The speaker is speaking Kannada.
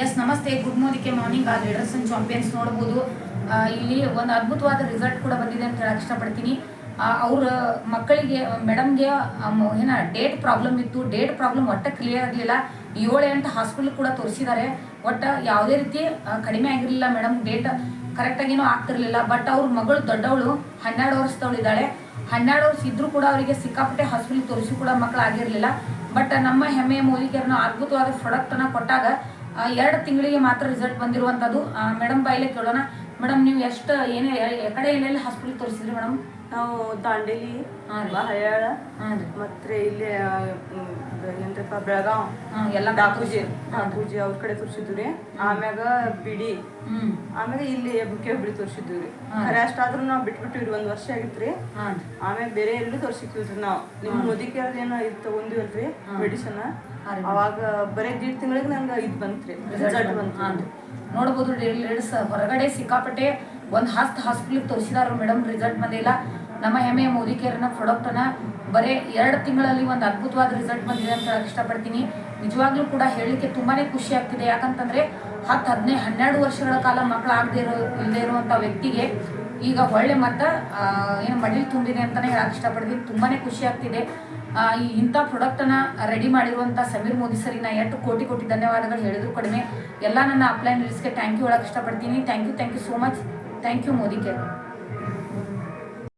ಎಸ್ ನಮಸ್ತೆ. ಗುಡ್ ಮೋದಿಕೆ ಮಾರ್ನಿಂಗ್ ಆ ಲೀಡರ್ಸ್ ಅಂಡ್ ಚಾಂಪಿಯನ್ಸ್ ನೋಡ್ಬೋದು. ಇಲ್ಲಿ ಒಂದು ಅದ್ಭುತವಾದ ರಿಸಲ್ಟ್ ಕೂಡ ಬಂದಿದೆ ಅಂತ ಹೇಳಕ್ಕೆ ಇಷ್ಟಪಡ್ತೀನಿ. ಅವ್ರ ಮಕ್ಕಳಿಗೆ ಮೇಡಮ್ಗೆ ಏನ ಡೇಟ್ ಪ್ರಾಬ್ಲಮ್ ಇತ್ತು. ಡೇಟ್ ಪ್ರಾಬ್ಲಮ್ ಒಟ್ಟು ಕ್ಲಿಯರ್ ಆಗಲಿಲ್ಲ. ಏಳೆ ಅಂತ ಹಾಸ್ಪಿಟಲ್ ಕೂಡ ತೋರಿಸಿದ್ದಾರೆ. ಒಟ್ಟು ಯಾವುದೇ ರೀತಿ ಕಡಿಮೆ ಆಗಿರಲಿಲ್ಲ ಮೇಡಮ್ ಡೇಟ್ ಕರೆಕ್ಟಾಗಿನೂ ಆಗ್ತಿರ್ಲಿಲ್ಲ. ಬಟ್ ಅವ್ರ ಮಗಳು ದೊಡ್ಡವಳು, ಹನ್ನೆರಡು ವರ್ಷದವಳು ಇದ್ದಾಳೆ. ಹನ್ನೆರಡು ವರ್ಷ ಇದ್ರೂ ಕೂಡ ಅವರಿಗೆ ಸಿಕ್ಕಾಪಟ್ಟೆ ಹಾಸ್ಪಿಟಲ್ ತೋರಿಸಿ ಕೂಡ ಮಕ್ಕಳು ಆಗಿರಲಿಲ್ಲ ಬಟ್ ನಮ್ಮ ಹೆಮ್ಮೆಯ ಮೂಲಿಕೆಯರನ್ನ ಅದ್ಭುತವಾದ ಪ್ರಾಡಕ್ಟನ್ನು ಕೊಟ್ಟಾಗ ಎರಡು ತಿಂಗಳಿಗೆ ಮಾತ್ರ ರಿಸಲ್ಟ್ ಬಂದಿರುವಂಥದ್ದು ಮೇಡಮ್ ಬಾಯಿಲೆ ಕೇಳೋಣ. ಮೇಡಮ್ ನೀವು ಎಷ್ಟು ಏನೇ ಕಡೆ ಎಲ್ಲೆಲ್ಲಿ ಹಾಸ್ಪಿಟಲ್ ತೋರಿಸಿದ್ರಿ ಮೇಡಮ್ ನಾವು ದಾಂಡೇಲಿ ಹಾಂ ರೀ ಹಳ್ಯಾಳ ಮತ್ತೆ ಇಲ್ಲಿ ಏನಪ್ಪ ಬೆಳಗಾವ್ ಎಲ್ಲ ದಾಪೂಜಿ ದಾಪೂಜಿ ಅವ್ರ ಕಡೆ ತೋರಿಸಿದ್ವಿ ರೀ ಆಮ್ಯಾಗ ಬಿಡಿ ಆಮ್ಯಾಗ ಇಲ್ಲಿ ಬುಕ್ಕೆ ಹುಬ್ಳಿ ತೋರಿಸಿದ್ವಿ ರೀ. ಖರೆ ಅಷ್ಟಾದ್ರೂ ನಾವು ಬಿಟ್ಬಿಟ್ಟಿವಿ ರೀ ಒಂದ್ ವರ್ಷ ಆಗಿತ್ರಿ ಆಮೇಲೆ ರೀ ಆಮ್ಯಾಗ ಬೇರೆ ಎಲ್ಲೂ ತೋರಿಸಿದ್ವಿ ನಾವು ನಿಮ್ಮ ಮುದಿಕೆ ಏನೋ ಇದು ತಗೊಂಡಿವಲ್ರಿ ಮೆಡಿಸನ್ ಅವಾಗ ಬರೀ ದೀಡ್ ತಿಂಗಳಿಗೆ ನಂಗೆ ಇದು ಬಂತ್ರಿ ರಿಸಲ್ಟ್ ಬಂತು ರೀ ನೋಡ್ಬೋದು ಲೇಡೀಸ್ ಹೊರಗಡೆ ಸಿಕ್ಕಾಪಟ್ಟೆ ಒಂದು ಹತ್ತು ಹಾಸ್ಪಿಟ್ಲಿಗೆ ತೋರಿಸಿದಾರು ಮೇಡಮ್ ರಿಸಲ್ಟ್ ಬಂದಿಲ್ಲ ನಮ್ಮ ಹೆಮ್ಮೆಯ ಮೋದಿ ಕೇರ್ನ ಪ್ರಾಡಕ್ಟನ್ನ ಬರೀ ಎರಡು ತಿಂಗಳಲ್ಲಿ ಒಂದು ಅದ್ಭುತವಾದ ರಿಸಲ್ಟ್ ಬಂದಿದೆ ಅಂತ ಹೇಳಕ್ ಇಷ್ಟಪಡ್ತೀನಿ. ನಿಜವಾಗ್ಲೂ ಕೂಡ ಹೇಳಲಿಕ್ಕೆ ತುಂಬಾ ಖುಷಿ ಆಗ್ತಿದೆ. ಯಾಕಂತಂದ್ರೆ ಹತ್ತು ಹದಿನೈದು ಹನ್ನೆರಡು ವರ್ಷಗಳ ಕಾಲ ಮಕ್ಕಳಾಗದೇ ಇರೋ ಇಲ್ಲದೆ ಇರುವಂಥ ವ್ಯಕ್ತಿಗೆ ಈಗ ಒಳ್ಳೆ ಮತ್ತ ಏನು ಮಡಿಲ್ ತುಂಬಿದೆ ಅಂತಾನೆ ಹೇಳಕ್ ಇಷ್ಟಪಡ್ತೀನಿ. ತುಂಬಾನೇ ಖುಷಿ ಆಗ್ತಿದೆ. ಈ ಇಂಥ ಪ್ರಾಡಕ್ಟನ್ನು ರೆಡಿ ಮಾಡಿರುವಂಥ ಸಮೀರ್ ಮೋದಿ ಸರಿನ ಎಷ್ಟು ಕೋಟಿ ಕೋಟಿ ಧನ್ಯವಾದಗಳು ಹೇಳಿದ್ರು ಕಡಿಮೆ. ಎಲ್ಲ ನನ್ನ ಅಪ್ಲೈನ್ ಲಿಸ್ಟ್ಗೆ ಥ್ಯಾಂಕ್ ಯು ಹೇಳಕ್ಕೆ ಇಷ್ಟಪಡ್ತೀನಿ. Thank you thank you so much thank you Modi care